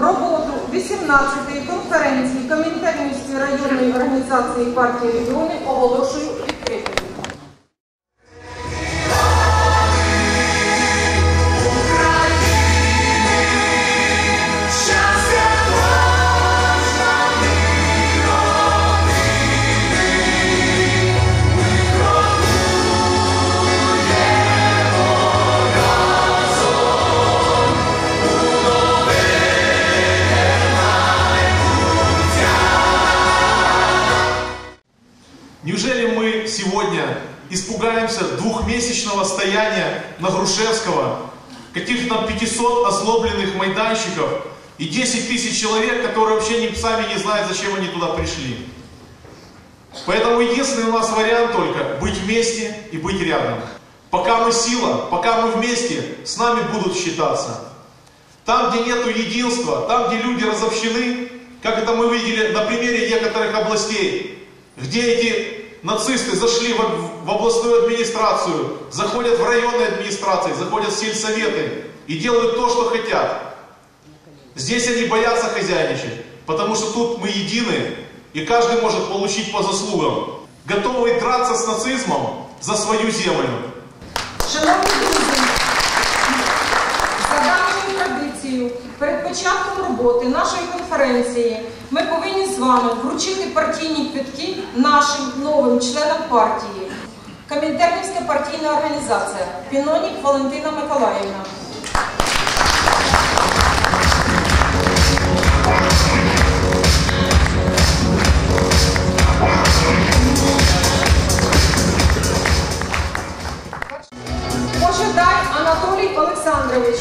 Роботу 18-ї конференції Комітетності районної організації партії регіони оголошую. Неужели мы сегодня испугаемся двухмесячного стояния на Грушевского, каких-то там 500 озлобленных майданщиков и 10 тысяч человек, которые вообще сами не знают, зачем они туда пришли? Поэтому единственный у нас вариант только быть вместе и быть рядом. Пока мы сила, пока мы вместе, с нами будут считаться. Там, где нет единства, там, где люди разобщены, как это мы видели на примере некоторых областей, где эти нацисты зашли в, в областную администрацию, заходят в районные администрации, заходят в сельсоветы и делают то, что хотят. Здесь они боятся хозяйничать, потому что тут мы едины, и каждый может получить по заслугам. Готовы драться с нацизмом за свою землю. Шановні друзі, за давньою традицією, перед початком роботи нашої конференції ми повинні вами вручити партійні квитки нашим новим членам партії. Комінтернівська партійна організація Пінонік Валентина Миколаївна. Пожидай Анатолій Олександрович.